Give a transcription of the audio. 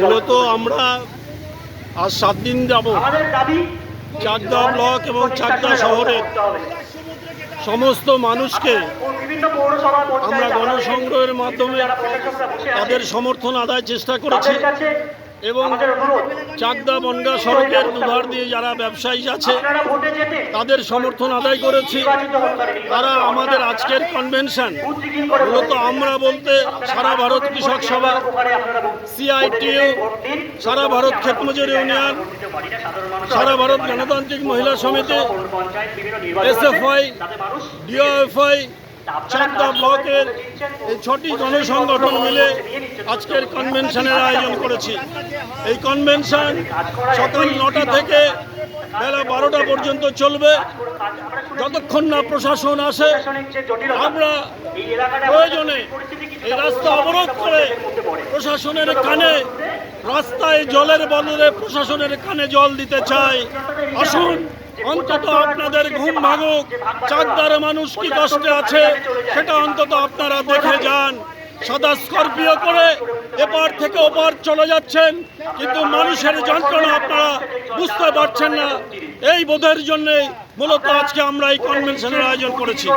মূলত আমরা আজ সাত দিন যাব চাকদা ব্লক এবং চাকদা শহরে সমস্ত মানুষকে আমরা গণসংগ্রহের মাধ্যমে তাদের সমর্থন আদায় চেষ্টা করেছি। এবং চাকদা বনগা সড়কের দুধার দিয়ে যারা ব্যবসায়ী আছে তাদের সমর্থন আদায় করেছি। তারা আমাদের আজকের কনভেনশন মূলত আমরা বলতে সারা ভারত কৃষক সভা সিআইটিউ সারা ভারত ক্ষেতমজুর ইউনিয়ন সারা ভারত গণতান্ত্রিক মহিলা সমিতি এসএফআই ডিওএফআই চাকদা ব্লকের এই ছটি গণসংগঠন মিলে আজকের কনভেনশনের আয়োজন করেছি। এই কনভেনশন সকাল নটা থেকে বেলা বারোটা পর্যন্ত চলবে। যতক্ষণ না প্রশাসন আসে আমরা প্রয়োজনে এই রাস্তা অবরোধ করে প্রশাসনের কানে রাস্তায় জলের বদলে প্রশাসনের কানে জল দিতে চাই। আসুন অন্তত আপনাদের ঘুম ভাঙুক চারদারে মানুষ কি কষ্টে আছে সেটা অন্তত আপনারা দেখে যান। সদা স্করপিও করে এপার থেকে ওপার চলে যাচ্ছেন কিন্তু মানুষের যন্ত্রণা আপনারা বুঝতে পারছেন না। এই বোধের জন্যে মূলত আজকে আমরা এই কনভেনশনের আয়োজন করেছি।